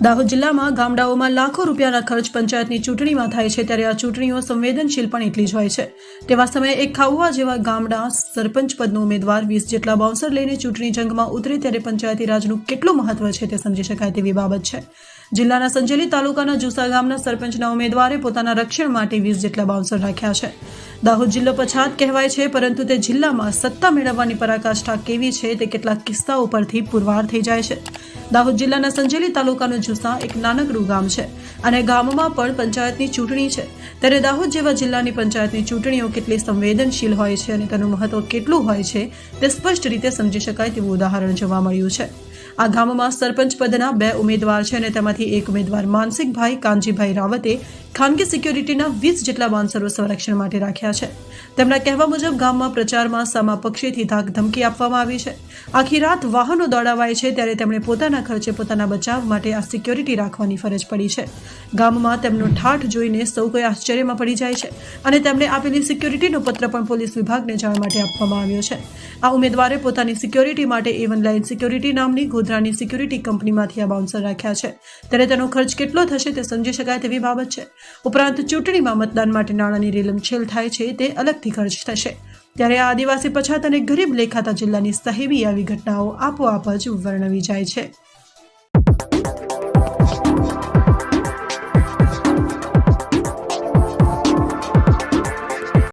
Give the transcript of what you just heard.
દાહોદ જિલ્લામાં ગામડાઓમાં લાખો રૂપિયાના ખર્ચ પંચાયતની ચૂંટણીમાં થાય છે ત્યારે આ ચૂંટણીઓ સંવેદનશીલ પણ એટલી જ હોય છે. તેવા સમયે એક ખાઉવા જેવા ગામડા સરપંચ પદનો ઉમેદવાર વીસ જેટલા બાઉન્સર લઈને ચૂંટણી જંગમાં ઉતરે ત્યારે પંચાયતી રાજનું કેટલું મહત્વ છે તે સમજી શકાય તેવી બાબત છે. જિલ્લાના સંજેલી તાલુકાના જુસા ગામના સરપંચના ઉમેદવારે પોતાના રક્ષણ માટે વીસ જેટલા બાઉન્સર રાખ્યા છે. દાહોદ જિલ્લો પછાત કહેવાય છે, પરંતુ તે જિલ્લામાં સત્તા મેળવવાની પરાકાષ્ઠા કેવી છે તે કેટલાક કિસ્સાઓ પરથી પુરવાર થઈ જાય છે. દાહોદ જિલ્લાના સંજેલી તાલુકાનું જુસા એક નાનકડું ગામ છે અને ગામમાં પણ પંચાયતની ચૂંટણી છે. ત્યારે દાહોદ જેવા જિલ્લાની પંચાયતની ચૂંટણીઓ કેટલી સંવેદનશીલ હોય છે અને તેનું મહત્વ કેટલું હોય છે તે સ્પષ્ટ રીતે સમજી શકાય તેવું ઉદાહરણ જોવા મળ્યું છે. આ ગામમાં સરપંચ પદના બે ઉમેદવાર છે અને તેમાંથી એક ઉમેદવાર માનસિકભાઈ કાનજીભાઈ રાવતે ખાનગી સિક્યોરિટીના વીસ જેટલા બાઉન્સરો સંરક્ષણ માટે રાખ્યા છે. તેમના કહેવા મુજબ ગામમાં પ્રચારમાં સામા પક્ષેથી ધાક ધમકી આપવામાં આવી છે. આખી રાત વાહનો દોડાવાય છે ત્યારે તેમણે પોતાના ખર્ચે પોતાના બચાવ માટે આ સિક્યોરિટી રાખવાની ફરજ પડી છે. ગામમાં તેમનો ઠાઠ જોઈને સૌ કોઈ આશ્ચર્યમાં પડી જાય છે અને તેમણે આપેલી સિક્યોરિટીનો પત્ર પણ પોલીસ વિભાગને જાણ માટે આપવામાં આવ્યો છે. આ ઉમેદવારે પોતાની સિક્યોરિટી માટે એવન લાઇન સિક્યોરિટી નામની ગોધરાની સિક્યુરિટી કંપનીમાંથી આ બાઉન્સર રાખ્યા છે. ત્યારે તેનો ખર્ચ કેટલો થશે તે સમજી શકાય તેવી બાબત છે. ઉપરાંત ચૂંટણીમાં મતદાન માટે નાણાંની રેલમછેલ થાય છે તે અલગથી ખર્ચ થશે. ત્યારે આ આદિવાસી પછાત અને ગરીબ લેખાતા જિલ્લાની સાહેબી આવી ઘટનાઓ આપોઆપ જ વર્ણવી જાય છે.